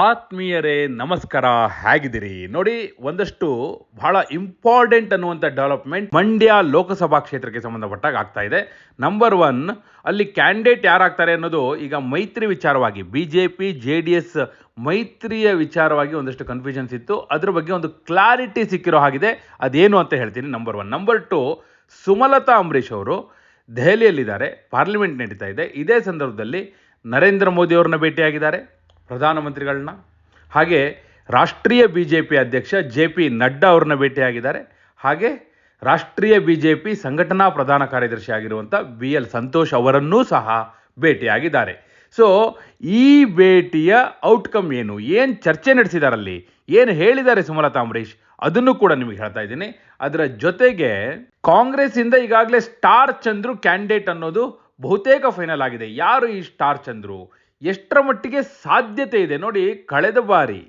ಆತ್ಮೀಯರೇ, ನಮಸ್ಕಾರ, ಹೇಗಿದ್ದೀರಿ? ನೋಡಿ, ಒಂದಷ್ಟು ಬಹಳ ಇಂಪಾರ್ಟೆಂಟ್ ಅನ್ನುವಂಥ ಡೆವಲಪ್ಮೆಂಟ್ ಮಂಡ್ಯ ಲೋಕಸಭಾ ಕ್ಷೇತ್ರಕ್ಕೆ ಸಂಬಂಧಪಟ್ಟಾಗ ಆಗ್ತಾ ಇದೆ. ನಂಬರ್ ಒನ್ ಅಲ್ಲಿ ಕ್ಯಾಂಡಿಡೇಟ್ ಯಾರಾಗ್ತಾರೆ ಅನ್ನೋದು ಈಗ ಮೈತ್ರಿ ವಿಚಾರವಾಗಿ B J P J D S ಮೈತ್ರಿಯ ವಿಚಾರವಾಗಿ ಒಂದಷ್ಟು ಕನ್ಫ್ಯೂಷನ್ಸ್ ಇತ್ತು. ಅದ್ರ ಬಗ್ಗೆ ಒಂದು ಕ್ಲಾರಿಟಿ ಸಿಕ್ಕಿರೋ ಹಾಗಿದೆ. ಅದೇನು ಅಂತ ಹೇಳ್ತೀನಿ number one number two Sumalatha Ambareesh ಅವರು ದೆಹಲಿಯಲ್ಲಿದ್ದಾರೆ ಪಾರ್ಲಿಮೆಂಟ್ ನಡೀತಾ ಇದೆ. ಇದೇ ಸಂದರ್ಭದಲ್ಲಿ ನರೇಂದ್ರ ಮೋದಿ ಅವ್ರನ್ನ ಭೇಟಿಯಾಗಿದ್ದಾರೆ. ಪ್ರಧಾನಮಂತ್ರಿಗಳನ್ನ. ಹಾಗೆ ರಾಷ್ಟ್ರೀಯ ಬಿ ಜೆ ಪಿ ಅಧ್ಯಕ್ಷ ಜೆ ಪಿ ನಡ್ಡಾ ಅವ್ರನ್ನ ಭೇಟಿಯಾಗಿದ್ದಾರೆ. ಹಾಗೆ ರಾಷ್ಟ್ರೀಯ ಬಿ ಜೆ ಪಿ ಸಂಘಟನಾ ಪ್ರಧಾನ ಕಾರ್ಯದರ್ಶಿ ಆಗಿರುವಂಥ ಬಿ ಎಲ್ ಸಂತೋಷ್ ಅವರನ್ನೂ ಸಹ ಭೇಟಿಯಾಗಿದ್ದಾರೆ. ಸೊ ಈ ಭೇಟಿಯ ಔಟ್ಕಮ್ ಏನು? ಏನು ಚರ್ಚೆ ನಡೆಸಿದಾರಲ್ಲಿ? ಏನು ಹೇಳಿದ್ದಾರೆ ಸುಮಲತಾ ಅಂಬರೀಷ್? ಅದನ್ನು ಕೂಡ ನಿಮಗೆ ಹೇಳ್ತಾ ಇದ್ದೀನಿ. ಅದರ ಜೊತೆಗೆ ಕಾಂಗ್ರೆಸ್ ಇಂದ ಈಗಾಗಲೇ ಸ್ಟಾರ್ ಚಂದ್ರು ಕ್ಯಾಂಡಿಡೇಟ್ ಅನ್ನೋದು ಬಹುತೇಕ ಫೈನಲ್ ಆಗಿದೆ. ಯಾರು ಈ ಸ್ಟಾರ್ ಚಂದ್ರು? ಎಷ್ಟರ ಮಟ್ಟಿಗೆ ಸಾಧ್ಯತೆ ಇದೆ? ನೋಡಿ, ಕಳೆದ ಬಾರಿ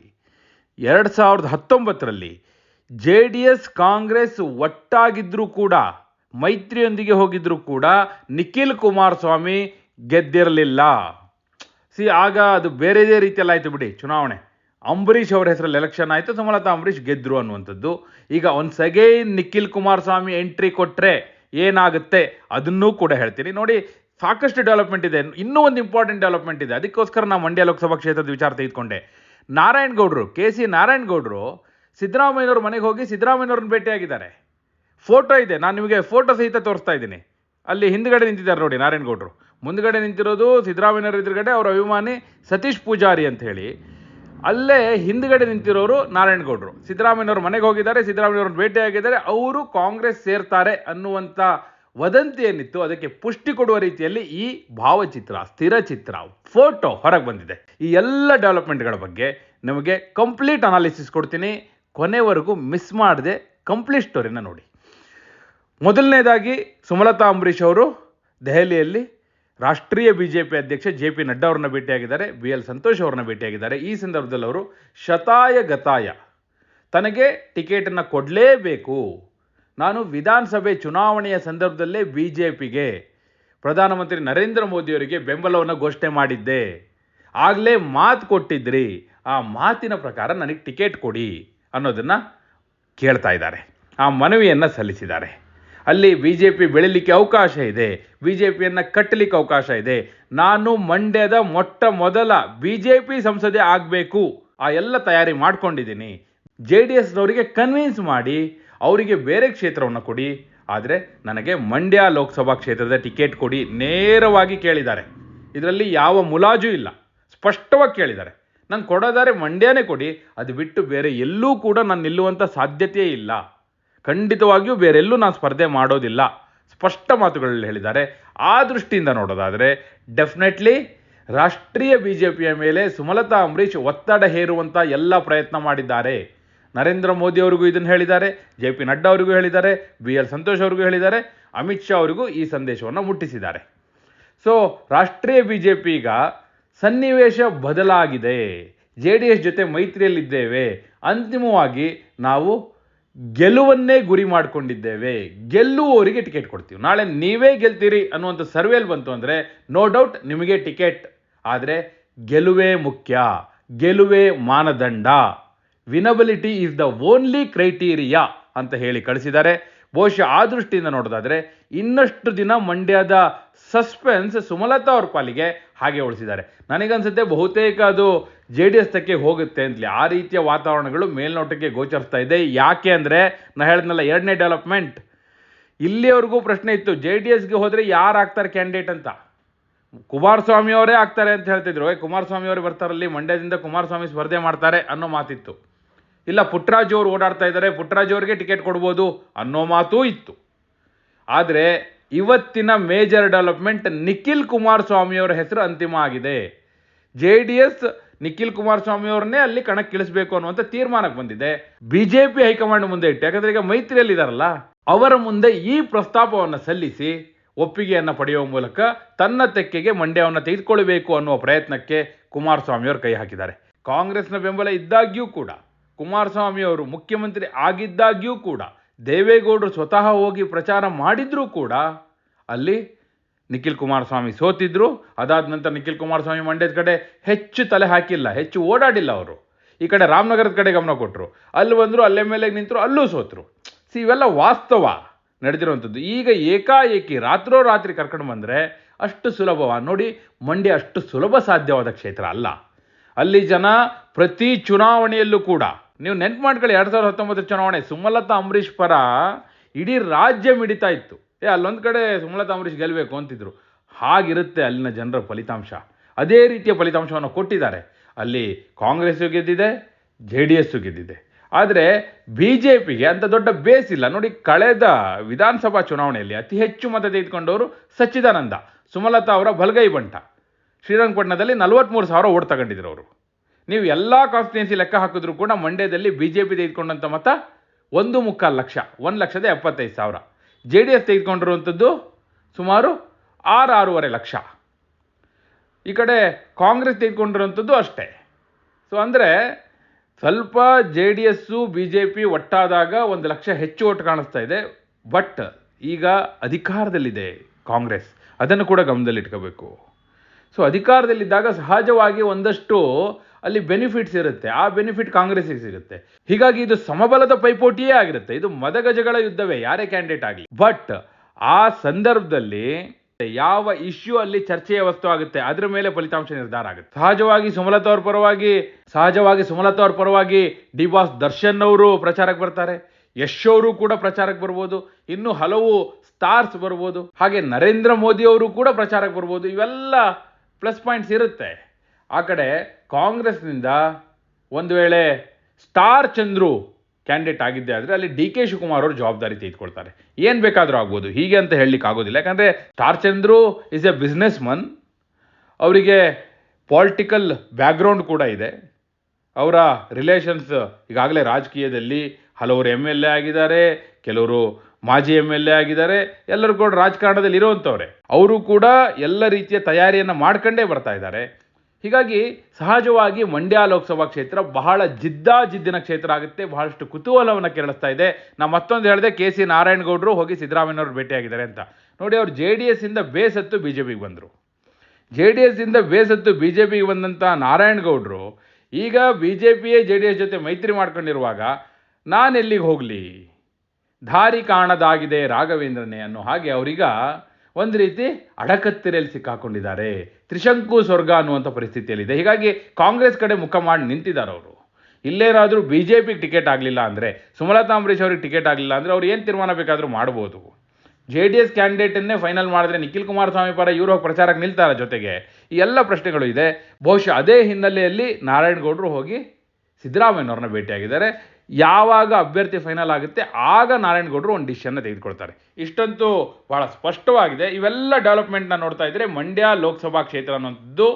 ಎರಡು ಸಾವಿರದ ಹತ್ತೊಂಬತ್ತರಲ್ಲಿ ಜೆ ಡಿ ಎಸ್, ಕಾಂಗ್ರೆಸ್ ಒಟ್ಟಾಗಿದ್ದರೂ ಕೂಡ, ಮೈತ್ರಿಯೊಂದಿಗೆ ಹೋಗಿದ್ದರೂ ಕೂಡ ನಿಖಿಲ್ ಕುಮಾರಸ್ವಾಮಿ ಗೆದ್ದಿರಲಿಲ್ಲ. ಸಿ, ಆಗ ಅದು ಬೇರೆದೇ ರೀತಿಯಲ್ಲಿ ಆಯಿತು ಬಿಡಿ. ಚುನಾವಣೆ. ಅಂಬರೀಷ್ ಅವರ ಹೆಸರಲ್ಲಿ ಎಲೆಕ್ಷನ್ ಆಯಿತು. ಸುಮಲತಾ ಅಂಬರೀಷ್ ಗೆದ್ದರು ಅನ್ನುವಂಥದ್ದು. ಈಗ ಒಂದು ಸಗೇನ್ ನಿಖಿಲ್ ಕುಮಾರಸ್ವಾಮಿ ಎಂಟ್ರಿ ಕೊಟ್ಟರೆ ಏನಾಗುತ್ತೆ? ಅದನ್ನೂ ಕೂಡ ಹೇಳ್ತೀನಿ. ನೋಡಿ ಸಾಕಷ್ಟು ಡೆವಲಪ್ಮೆಂಟ್ ಇದೆ. ಇನ್ನೂ ಒಂದು ಇಂಪಾರ್ಟೆಂಟ್ ಡೆವಲಪ್ಮೆಂಟ್ ಇದೆ. ಅದಕ್ಕೋಸ್ಕರ ನಾವು ಮಂಡ್ಯ ಲೋಕಸಭಾ ಕ್ಷೇತ್ರದ ವಿಚಾರ ತೆಗೆದುಕೊಂಡೆ. ನಾರಾಯಣ್ ಗೌಡ್ರು, ಕೆ ಸಿ ನಾರಾಯಣ್ ಗೌಡ್ರು ಸಿದ್ದರಾಮಯ್ಯನವ್ರ ಮನೆಗೆ ಹೋಗಿ ಸಿದ್ದರಾಮಯ್ಯನವ್ರನ್ನ ಭೇಟಿಯಾಗಿದ್ದಾರೆ. ಫೋಟೋ ಇದೆ. ನಾನು ನಿಮಗೆ ಫೋಟೋ ಸಹಿತ ತೋರಿಸ್ತಾ ಇದ್ದೀನಿ. ಅಲ್ಲಿ ಹಿಂದ್ಗಡೆ ನಿಂತಿದ್ದಾರೆ ನೋಡಿ ನಾರಾಯಣ್ ಗೌಡ್ರು. ಮುಂದ್ಗಡೆ ನಿಂತಿರೋದು ಸಿದ್ದರಾಮಯ್ಯನವ್ರ ಎದುರುಗಡೆ ಅವರ ಅಭಿಮಾನಿ ಸತೀಶ್ ಪೂಜಾರಿ ಅಂತ ಹೇಳಿ. ಅಲ್ಲೇ ಹಿಂದ್ಗಡೆ ನಿಂತಿರೋರು ನಾರಾಯಣ್ ಗೌಡ್ರು. ಸಿದ್ದರಾಮಯ್ಯನವ್ರ ಮನೆಗೆ ಹೋಗಿದ್ದಾರೆ. ಸಿದ್ದರಾಮಯ್ಯವ್ರನ್ನ ಭೇಟಿಯಾಗಿದ್ದಾರೆ. ಅವರು ಕಾಂಗ್ರೆಸ್ ಸೇರ್ತಾರೆ ಅನ್ನುವಂಥ ವದಂತಿ ಏನಿತ್ತು ಅದಕ್ಕೆ ಪುಷ್ಟಿ ಕೊಡುವ ರೀತಿಯಲ್ಲಿ ಈ ಭಾವಚಿತ್ರ, ಸ್ಥಿರ ಚಿತ್ರ ಫೋಟೋ ಹೊರಗೆ ಬಂದಿದೆ. ಈ ಎಲ್ಲ ಡೆವಲಪ್ಮೆಂಟ್ಗಳ ಬಗ್ಗೆ ನಿಮಗೆ ಕಂಪ್ಲೀಟ್ ಅನಾಲಿಸಿಸ್ ಕೊಡ್ತೀನಿ. ಕೊನೆವರೆಗೂ ಮಿಸ್ ಮಾಡದೆ ಕಂಪ್ಲೀಟ್ ಸ್ಟೋರಿನ ನೋಡಿ. ಮೊದಲನೇದಾಗಿ ಸುಮಲತಾ ಅಂಬರೀಷ್ ಅವರು ದೆಹಲಿಯಲ್ಲಿ ರಾಷ್ಟ್ರೀಯ ಬಿ ಜೆ ಪಿ ಅಧ್ಯಕ್ಷ ಜೆ ಪಿ ನಡ್ಡಾ ಅವ್ರನ್ನ ಭೇಟಿಯಾಗಿದ್ದಾರೆ. ಬಿ ಎಲ್ ಸಂತೋಷ್ ಅವ್ರನ್ನ ಭೇಟಿಯಾಗಿದ್ದಾರೆ. ಈ ಸಂದರ್ಭದಲ್ಲಿ ಅವರು ಶತಾಯ ಗತಾಯ ತನಗೆ ಟಿಕೆಟನ್ನು ಕೊಡಲೇಬೇಕು. ನಾನು ವಿಧಾನಸಭೆ ಚುನಾವಣೆಯ ಸಂದರ್ಭದಲ್ಲೇ ಬಿ ಜೆ ಪಿಗೆ ಪ್ರಧಾನಮಂತ್ರಿ ನರೇಂದ್ರ ಮೋದಿಯವರಿಗೆ ಬೆಂಬಲವನ್ನು ಘೋಷಣೆ ಮಾಡಿದ್ದೆ. ಆಗಲೇ ಮಾತು ಕೊಟ್ಟಿದ್ರಿ. ಆ ಮಾತಿನ ಪ್ರಕಾರ ನನಗೆ ಟಿಕೆಟ್ ಕೊಡಿ ಅನ್ನೋದನ್ನು ಕೇಳ್ತಾ ಇದ್ದಾರೆ. ಆ ಮನವಿಯನ್ನು ಸಲ್ಲಿಸಿದ್ದಾರೆ. ಅಲ್ಲಿ ಬಿ ಜೆ ಪಿ ಬೆಳಿಲಿಕ್ಕೆ ಅವಕಾಶ ಇದೆ. ಬಿ ಜೆ ಪಿಯನ್ನು ಕಟ್ಟಲಿಕ್ಕೆ ಅವಕಾಶ ಇದೆ. ನಾನು ಮಂಡ್ಯದ ಮೊಟ್ಟ ಮೊದಲ ಬಿ ಜೆ ಪಿ ಸಂಸದೆ ಆಗಬೇಕು. ಆ ಎಲ್ಲ ತಯಾರಿ ಮಾಡ್ಕೊಂಡಿದ್ದೀನಿ. ಜೆ ಡಿ ಎಸ್ನವರಿಗೆ ಕನ್ವಿನ್ಸ್ ಮಾಡಿ ಅವರಿಗೆ ಬೇರೆ ಕ್ಷೇತ್ರವನ್ನು ಕೊಡಿ, ಆದರೆ ನನಗೆ ಮಂಡ್ಯ ಲೋಕಸಭಾ ಕ್ಷೇತ್ರದ ಟಿಕೆಟ್ ಕೊಡಿ ನೇರವಾಗಿ ಕೇಳಿದ್ದಾರೆ. ಇದರಲ್ಲಿ ಯಾವ ಮುಲಾಜು ಇಲ್ಲ. ಸ್ಪಷ್ಟವಾಗಿ ಕೇಳಿದ್ದಾರೆ. ನಂಗೆ ಕೊಡೋದಾದ್ರೆ ಮಂಡ್ಯನೇ ಕೊಡಿ, ಅದು ಬಿಟ್ಟು ಬೇರೆ ಎಲ್ಲೂ ಕೂಡ ನಾನು ನಿಲ್ಲುವಂಥ ಸಾಧ್ಯತೆಯೇ ಇಲ್ಲ. ಖಂಡಿತವಾಗಿಯೂ ಬೇರೆಲ್ಲೂ ನಾನು ಸ್ಪರ್ಧೆ ಮಾಡೋದಿಲ್ಲ. ಸ್ಪಷ್ಟ ಮಾತುಗಳಲ್ಲಿ ಹೇಳಿದ್ದಾರೆ. ಆ ದೃಷ್ಟಿಯಿಂದ ನೋಡೋದಾದರೆ ಡೆಫಿನೆಟ್ಲಿ ರಾಷ್ಟ್ರೀಯ ಬಿ ಜೆ ಪಿಯ ಮೇಲೆ ಸುಮಲತಾ ಅಂಬರೀಷ್ ಒತ್ತಡ ಹೇರುವಂಥ ಎಲ್ಲ ಪ್ರಯತ್ನ ಮಾಡಿದ್ದಾರೆ. ನರೇಂದ್ರ ಮೋದಿ ಅವರಿಗೂ ಇದನ್ನು ಹೇಳಿದ್ದಾರೆ, ಜೆ ಪಿ ನಡ್ಡಾ ಅವರಿಗೂ ಹೇಳಿದ್ದಾರೆ, ಬಿ ಎಲ್ ಸಂತೋಷ್ ಅವರಿಗೂ ಹೇಳಿದ್ದಾರೆ, ಅಮಿತ್ ಶಾ ಅವರಿಗೂ ಈ ಸಂದೇಶವನ್ನು ಮುಟ್ಟಿಸಿದ್ದಾರೆ. ಸೊ ರಾಷ್ಟ್ರೀಯ ಬಿ ಜೆ ಪಿ ಈಗ ಸನ್ನಿವೇಶ ಬದಲಾಗಿದೆ. ಜೆ ಡಿ ಎಸ್ ಜೊತೆ ಮೈತ್ರಿಯಲ್ಲಿದ್ದೇವೆ. ಅಂತಿಮವಾಗಿ ನಾವು ಗೆಲುವನ್ನೇ ಗುರಿ ಮಾಡಿಕೊಂಡಿದ್ದೇವೆ. ಗೆಲ್ಲುವವರಿಗೆ ಟಿಕೆಟ್ ಕೊಡ್ತೀವಿ. ನಾಳೆ ನೀವೇ ಗೆಲ್ತೀರಿ ಅನ್ನುವಂಥ ಸರ್ವೇಲ್ ಬಂತು ಅಂದರೆ ನೋ ಡೌಟ್ ನಿಮಗೆ ಟಿಕೆಟ್. ಆದರೆ ಗೆಲುವೇ ಮುಖ್ಯ. ಗೆಲುವೇ ಮಾನದಂಡ. Winnability is the only criteria ಅಂತ ಹೇಳಿ ಕಳಿಸಿದ್ದಾರೆ. ಬಹುಶಃ ಆ ದೃಷ್ಟಿಯಿಂದ ನೋಡೋದಾದರೆ ಇನ್ನಷ್ಟು ದಿನ ಮಂಡ್ಯದ ಸಸ್ಪೆನ್ಸ್ ಸುಮಲತಾ ಅವ್ರ ಪಾಲಿಗೆ ಹಾಗೆ ಉಳಿಸಿದ್ದಾರೆ. ನನಗನ್ಸುತ್ತೆ ಬಹುತೇಕ ಅದು ಜೆ ಡಿ ಎಸ್ ತಕ್ಕೆ ಹೋಗುತ್ತೆ ಅಂತಲೇ. ಆ ರೀತಿಯ ವಾತಾವರಣಗಳು ಮೇಲ್ನೋಟಕ್ಕೆ ಗೋಚರಿಸ್ತಾ ಇದೆ. ಯಾಕೆ ಅಂದರೆ ನಾ ಹೇಳಿದ್ನಲ್ಲ ಎರಡನೇ ಡೆವಲಪ್ಮೆಂಟ್. ಇಲ್ಲಿವರೆಗೂ ಪ್ರಶ್ನೆ ಇತ್ತು, ಜೆ ಡಿ ಎಸ್ಗೆ ಹೋದರೆ ಯಾರು ಆಗ್ತಾರೆ ಕ್ಯಾಂಡಿಡೇಟ್ ಅಂತ? ಕುಮಾರಸ್ವಾಮಿ ಅವರೇ ಆಗ್ತಾರೆ ಅಂತ ಹೇಳ್ತಿದ್ರು. ಕುಮಾರಸ್ವಾಮಿ ಅವರು ಬರ್ತಾರಲ್ಲಿ, ಮಂಡ್ಯದಿಂದ ಕುಮಾರಸ್ವಾಮಿ ಸ್ಪರ್ಧೆ ಮಾಡ್ತಾರೆ ಅನ್ನೋ ಮಾತಿತ್ತು. ಇಲ್ಲ ಪುಟ್ಟರಾಜು ಅವರು ಓಡಾಡ್ತಾ ಇದ್ದಾರೆ ಪುಟ್ಟರಾಜು ಅವರಿಗೆ ಟಿಕೆಟ್ ಕೊಡ್ಬೋದು ಅನ್ನೋ ಮಾತೂ ಇತ್ತು. ಆದರೆ ಇವತ್ತಿನ ಮೇಜರ್ ಡೆವಲಪ್ಮೆಂಟ್ ನಿಖಿಲ್ ಕುಮಾರಸ್ವಾಮಿಯವರ ಹೆಸರು ಅಂತಿಮ ಆಗಿದೆ. ಜೆ ಡಿ ಎಸ್ ನಿಖಿಲ್ ಕುಮಾರಸ್ವಾಮಿಯವ್ರನ್ನೇ ಅಲ್ಲಿ ಕಣಕ್ಕಿಳಿಸಬೇಕು ಅನ್ನುವಂಥ ತೀರ್ಮಾನಕ್ಕೆ ಬಂದಿದೆ. ಬಿಜೆಪಿ ಹೈಕಮಾಂಡ್ ಮುಂದೆ ಇಟ್ಟು, ಯಾಕಂದರೆ ಈಗ ಮೈತ್ರಿಯಲ್ಲಿದ್ದಾರಲ್ಲ ಅವರ ಮುಂದೆ ಈ ಪ್ರಸ್ತಾಪವನ್ನು ಸಲ್ಲಿಸಿ ಒಪ್ಪಿಗೆಯನ್ನು ಪಡೆಯುವ ಮೂಲಕ ತನ್ನ ತೆಕ್ಕೆಗೆ ಮಂಡ್ಯವನ್ನು ತೆಗೆದುಕೊಳ್ಳಬೇಕು ಅನ್ನುವ ಪ್ರಯತ್ನಕ್ಕೆ ಕುಮಾರಸ್ವಾಮಿಯವರು ಕೈ ಹಾಕಿದ್ದಾರೆ. ಕಾಂಗ್ರೆಸ್ನ ಬೆಂಬಲ ಇದ್ದಾಗ್ಯೂ ಕೂಡ. ಕುಮಾರಸ್ವಾಮಿ ಅವರು ಮುಖ್ಯಮಂತ್ರಿ ಆಗಿದ್ದಾಗ್ಯೂ ಕೂಡ, ದೇವೇಗೌಡರು ಸ್ವತಃ ಹೋಗಿ ಪ್ರಚಾರ ಮಾಡಿದ್ರೂ ಕೂಡ, ಅಲ್ಲಿ ನಿಖಿಲ್ ಕುಮಾರಸ್ವಾಮಿ ಸೋತಿದ್ರು. ಅದಾದ ನಂತರ ನಿಖಿಲ್ ಕುಮಾರಸ್ವಾಮಿ ಮಂಡ್ಯದ ಕಡೆ ಹೆಚ್ಚು ತಲೆ ಹಾಕಿಲ್ಲ, ಹೆಚ್ಚು ಓಡಾಡಿಲ್ಲ ಅವರು. ಈ ಕಡೆ ರಾಮನಗರದ ಕಡೆ ಗಮನ ಕೊಟ್ಟರು ಅಲ್ಲಿ ಬಂದರು, ಅಲ್ಲೇ ಮೇಲೆ ನಿಂತರು, ಅಲ್ಲೂ ಸೋತರು. ಸಿ, ಇವೆಲ್ಲ ವಾಸ್ತವ ನಡೆದಿರುವಂಥದ್ದು. ಈಗ ಏಕಾಏಕಿ ರಾತ್ರೋರಾತ್ರಿ ಕರ್ಕೊಂಡು ಬಂದರೆ ಅಷ್ಟು ಸುಲಭವ ನೋಡಿ, ಮಂಡ್ಯ ಅಷ್ಟು ಸುಲಭ ಸಾಧ್ಯವಾದ ಕ್ಷೇತ್ರ ಅಲ್ಲ. ಅಲ್ಲಿ ಜನ ಪ್ರತಿ ಚುನಾವಣೆಯಲ್ಲೂ ಕೂಡ ನೀವು ನೆನ್ಪು ಮಾಡ್ಕೊಳ್ಳಿ ಎರಡು ಸಾವಿರದ ಹತ್ತೊಂಬತ್ತರ ಚುನಾವಣೆ. ಸುಮಲತಾ ಅಂಬರೀಷ್ ಪರ ಇಡೀ ರಾಜ್ಯ ಮಿಡಿತಾ ಇತ್ತು. ಏ, ಅಲ್ಲೊಂದು ಕಡೆ ಸುಮಲತಾ ಅಂಬರೀಷ್ ಗೆಲ್ಲಬೇಕು ಅಂತಿದ್ರು. ಹಾಗಿರುತ್ತೆ ಅಲ್ಲಿನ ಜನರ ಫಲಿತಾಂಶ. ಅದೇ ರೀತಿಯ ಫಲಿತಾಂಶವನ್ನು ಕೊಟ್ಟಿದ್ದಾರೆ. ಅಲ್ಲಿ ಕಾಂಗ್ರೆಸ್ಸು ಗೆದ್ದಿದೆ, ಜೆ ಡಿ ಎಸ್ಸು ಗೆದ್ದಿದೆ. ಆದರೆ ಬಿ ಜೆ ಪಿಗೆ ಅಂಥ ದೊಡ್ಡ ಬೇಸ್ ಇಲ್ಲ. ನೋಡಿ, ಕಳೆದ ವಿಧಾನಸಭಾ ಚುನಾವಣೆಯಲ್ಲಿ ಅತಿ ಹೆಚ್ಚು ಮತ ತೆಗೆದುಕೊಂಡವರು ಸಚ್ಚಿದಾನಂದ. ಸುಮಲತಾ ಅವರ ಬಲಗೈ ಬಂಟ. ಶ್ರೀರಂಗಪಟ್ಟಣದಲ್ಲಿ ನಲವತ್ತ್ಮೂರು ಸಾವಿರ ಓಟ್ ತಗೊಂಡಿದ್ರು ಅವರು. ನೀವು ಎಲ್ಲ ಕಾನ್ಸ್ಟಿಟ್ಯೂನ್ಸಿ ಲೆಕ್ಕ ಹಾಕಿದ್ರು ಕೂಡ ಮಂಡ್ಯದಲ್ಲಿ ಬಿ ಜೆ ಪಿ ತೆಗೆದುಕೊಂಡಂಥ ಮತ ಒಂದು ಮುಕ್ಕಾಲು ಲಕ್ಷ, ಒಂದು ಲಕ್ಷದ ಎಪ್ಪತ್ತೈದು ಸಾವಿರ. ಜೆ ಡಿ ಎಸ್ ತೆಗೆದುಕೊಂಡಿರುವಂಥದ್ದು ಸುಮಾರು ಆರು ಆರೂವರೆ ಲಕ್ಷ. ಈ ಕಡೆ ಕಾಂಗ್ರೆಸ್ ತೆಗೆದುಕೊಂಡಿರುವಂಥದ್ದು ಅಷ್ಟೇ. ಸೊ ಅಂದರೆ ಸ್ವಲ್ಪ J D S B J P ಒಟ್ಟಾದಾಗ ಒಂದು ಲಕ್ಷ ಹೆಚ್ಚು ಓಟ್ ಕಾಣಿಸ್ತಾ ಇದೆ. ಬಟ್ ಈಗ ಅಧಿಕಾರದಲ್ಲಿದೆ ಕಾಂಗ್ರೆಸ್. ಅದನ್ನು ಕೂಡ ಗಮನದಲ್ಲಿಟ್ಕೋಬೇಕು. ಸೊ ಅಧಿಕಾರದಲ್ಲಿದ್ದಾಗ ಸಹಜವಾಗಿ ಒಂದಷ್ಟು ಅಲ್ಲಿ ಬೆನಿಫಿಟ್ಸ್ ಇರುತ್ತೆ, ಆ ಬೆನಿಫಿಟ್ ಕಾಂಗ್ರೆಸ್ಸಿಗೆ ಸಿಗುತ್ತೆ. ಹೀಗಾಗಿ ಇದು ಸಮಬಲದ ಪೈಪೋಟಿಯೇ ಆಗಿರುತ್ತೆ, ಇದು ಮದಗಜಗಳ ಯುದ್ಧವೇ, ಯಾರೇ ಕ್ಯಾಂಡಿಡೇಟ್ ಆಗಲಿ. ಬಟ್ ಆ ಸಂದರ್ಭದಲ್ಲಿ ಯಾವ ಇಶ್ಯೂ ಅಲ್ಲಿ ಚರ್ಚೆಯ ವಸ್ತು ಆಗುತ್ತೆ, ಅದರ ಮೇಲೆ ಫಲಿತಾಂಶ ನಿರ್ಧಾರ ಆಗುತ್ತೆ. ಸಹಜವಾಗಿ ಸುಮಲತಾ ಅವ್ರ ಪರವಾಗಿ, ಸಹಜವಾಗಿ ಸುಮಲತಾ ಅವ್ರ ಪರವಾಗಿ ಡಿ ಬಾಸ್ ದರ್ಶನ್ ಅವರು ಪ್ರಚಾರಕ್ಕೆ ಬರ್ತಾರೆ, ಯಶ್ ಅವರು ಕೂಡ ಪ್ರಚಾರಕ್ಕೆ ಬರ್ಬೋದು, ಇನ್ನು ಹಲವು ಸ್ಟಾರ್ಸ್ ಬರ್ಬೋದು, ಹಾಗೆ ನರೇಂದ್ರ ಮೋದಿ ಅವರು ಕೂಡ ಪ್ರಚಾರಕ್ಕೆ ಬರ್ಬೋದು, ಇವೆಲ್ಲ ಪ್ಲಸ್ ಪಾಯಿಂಟ್ಸ್ ಇರುತ್ತೆ. ಆ ಕಡೆ ಕಾಂಗ್ರೆಸ್ನಿಂದ ಒಂದು ವೇಳೆ ಸ್ಟಾರ್ ಚಂದ್ರು ಕ್ಯಾಂಡಿಡೇಟ್ ಆಗಿದ್ದೆ ಆದರೆ ಅಲ್ಲಿ ಡಿ ಕೆ ಶಿವಕುಮಾರ್ ಅವರು ಜವಾಬ್ದಾರಿ ತೆಗೆದುಕೊಳ್ತಾರೆ. ಏನು ಬೇಕಾದರೂ ಆಗ್ಬೋದು. ಹೀಗೆ ಅಂತ ಹೇಳಲಿಕ್ಕೆ ಆಗೋದಿಲ್ಲ. ಯಾಕಂದರೆ star Chandru is a businessman ಅವರಿಗೆ ಪಾಲಿಟಿಕಲ್ ಬ್ಯಾಕ್ಗ್ರೌಂಡ್ ಕೂಡ ಇದೆ. ಅವರ ರಿಲೇಷನ್ಸ್ ಈಗಾಗಲೇ ರಾಜಕೀಯದಲ್ಲಿ ಹಲವರು ಎಂ ಎಲ್ ಎ ಆಗಿದ್ದಾರೆ, ಕೆಲವರು ಮಾಜಿ ಎಂ ಎಲ್ ಎ ಆಗಿದ್ದಾರೆ, ಎಲ್ಲರೂ ಕೂಡ ರಾಜಕಾರಣದಲ್ಲಿ ಇರುವಂಥವ್ರೆ ಅವರು ಕೂಡ ಎಲ್ಲ ರೀತಿಯ ತಯಾರಿಯನ್ನು ಮಾಡ್ಕೊಂಡೇ ಬರ್ತಾ ಇದ್ದಾರೆ. ಹೀಗಾಗಿ ಸಹಜವಾಗಿ ಮಂಡ್ಯ ಲೋಕಸಭಾ ಕ್ಷೇತ್ರ ಬಹಳ ಜಿದ್ದಾಜಿದ್ದಿನ ಕ್ಷೇತ್ರ ಆಗುತ್ತೆ, ಬಹಳಷ್ಟು ಕುತೂಹಲವನ್ನು ಕೆರಳಿಸ್ತಾ ಇದೆ. ನಾ ಮತ್ತೊಂದು ಹೇಳಿದೆ, ಕೆ ಸಿ ನಾರಾಯಣಗೌಡರು ಹೋಗಿ ಸಿದ್ದರಾಮಯ್ಯನವರು ಭೇಟಿಯಾಗಿದ್ದಾರೆ ಅಂತ. ನೋಡಿ, ಅವರು ಜೆ ಡಿ ಎಸ್ಸಿಂದ ಬೇಸತ್ತು ಬಿ ಜೆ ಪಿಗೆ ಬಂದರು. ಜೆ ಡಿ ಎಸ್ಸಿಂದ ಬೇಸತ್ತು ಬಿ ಜೆ ಪಿಗೆ ಬಂದಂಥ ನಾರಾಯಣಗೌಡರು ಈಗ ಬಿ ಜೆ ಪಿಯೇ ಜೆ ಡಿ ಎಸ್ ಜೊತೆ ಮೈತ್ರಿ ಮಾಡ್ಕೊಂಡಿರುವಾಗ ನಾನು ಎಲ್ಲಿಗೆ ಹೋಗಲಿ? ದಾರಿ ಕಾಣದಾಗಿದೆ ರಾಘವೇಂದ್ರನೇ ಅನ್ನೋ ಹಾಗೆ ಅವರೀಗ ಒಂದು ರೀತಿ ಅಡಕತ್ತಿರೆಯಲ್ಲಿ ಸಿಕ್ಕಾಕೊಂಡಿದ್ದಾರೆ. ತ್ರಿಶಂಕು ಸ್ವರ್ಗ ಅನ್ನುವಂಥ ಪರಿಸ್ಥಿತಿಯಲ್ಲಿದೆ. ಹೀಗಾಗಿ ಕಾಂಗ್ರೆಸ್ ಕಡೆ ಮುಖ ಮಾಡಿ ನಿಂತಿದ್ದಾರೆ ಅವರು. ಇಲ್ಲೇನಾದರೂ ಬಿ ಜೆ ಪಿಗೆ ಟಿಕೆಟ್ ಆಗಲಿಲ್ಲ ಅಂದರೆ, ಸುಮಲತಾ ಅಂಬರೀಷ್ ಅವ್ರಿಗೆ ಟಿಕೆಟ್ ಆಗಲಿಲ್ಲ ಅಂದರೆ ಅವ್ರು ಏನು ತೀರ್ಮಾನ ಬೇಕಾದರೂ ಮಾಡ್ಬೋದು. ಜೆ ಡಿ ಎಸ್ ಕ್ಯಾಂಡಿಡೇಟನ್ನೇ ಫೈನಲ್ ಮಾಡಿದ್ರೆ ನಿಖಿಲ್ ಕುಮಾರಸ್ವಾಮಿ ಪರ ಇವರು ಹೋಗಿ ಪ್ರಚಾರಕ್ಕೆ ನಿಲ್ತಾರೆ ಜೊತೆಗೆ. ಈ ಎಲ್ಲ ಪ್ರಶ್ನೆಗಳು ಇದೆ. ಬಹುಶಃ ಅದೇ ಹಿನ್ನೆಲೆಯಲ್ಲಿ ನಾರಾಯಣಗೌಡರು ಹೋಗಿ ಸಿದ್ದರಾಮಯ್ಯನವ್ರನ್ನ ಭೇಟಿಯಾಗಿದ್ದಾರೆ. ಯಾವಾಗ ಅಭ್ಯರ್ಥಿ ಫೈನಲ್ ಆಗುತ್ತೆ, ಆಗ ನಾರಾಯಣಗೌಡರು ಒಂದು ಡಿಸಿಷನ್ನ ತೆಗೆದುಕೊಳ್ತಾರೆ. ಇಷ್ಟಂತೂ ಬಹಳ ಸ್ಪಷ್ಟವಾಗಿದೆ. ಇವೆಲ್ಲ ಡೆವಲಪ್ಮೆಂಟ್ನ ನೋಡ್ತಾ ಇದ್ದರೆ ಮಂಡ್ಯ ಲೋಕಸಭಾ ಕ್ಷೇತ್ರ ಅನ್ನೋದು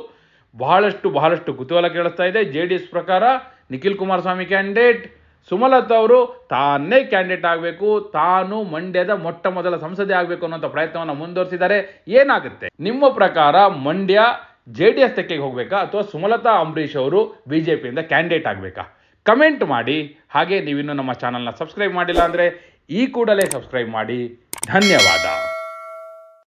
ಬಹಳಷ್ಟು ಬಹಳಷ್ಟು ಕುತೂಹಲ ಕೇಳಿಸ್ತಾ ಇದೆ. ಜೆ ಡಿ ಎಸ್ ಪ್ರಕಾರ ನಿಖಿಲ್ ಕುಮಾರಸ್ವಾಮಿ ಕ್ಯಾಂಡಿಡೇಟ್ ಸುಮಲತಾ ಅವರು ತಾನೇ ಕ್ಯಾಂಡಿಡೇಟ್ ಆಗಬೇಕು, ತಾನು ಮಂಡ್ಯದ ಮೊಟ್ಟ ಮೊದಲ ಸಂಸದೆ ಆಗಬೇಕು ಅನ್ನೋಂಥ ಪ್ರಯತ್ನವನ್ನು ಮುಂದುವರಿಸಿದ್ದಾರೆ. ಏನಾಗುತ್ತೆ? ನಿಮ್ಮ ಪ್ರಕಾರ ಮಂಡ್ಯ ಜೆ ಡಿ ಎಸ್ ತೆಕ್ಕೆಗೆ ಹೋಗಬೇಕಾ ಅಥವಾ ಸುಮಲತಾ ಅಂಬರೀಷ್ ಅವರು ಬಿ ಜೆ ಪಿಯಿಂದ ಕ್ಯಾಂಡಿಡೇಟ್ ಆಗಬೇಕಾ? ಕಮೆಂಟ್ ಮಾಡಿ. ಹಾಗೆ ನೀವಿನ್ನೂ ನಮ್ಮ ಚಾನಲ್ನ ಸಬ್ಸ್ಕ್ರೈಬ್ ಮಾಡಿಲ್ಲ ಅಂದರೆ ಈ ಕೂಡಲೇ ಸಬ್ಸ್ಕ್ರೈಬ್ ಮಾಡಿ. ಧನ್ಯವಾದ.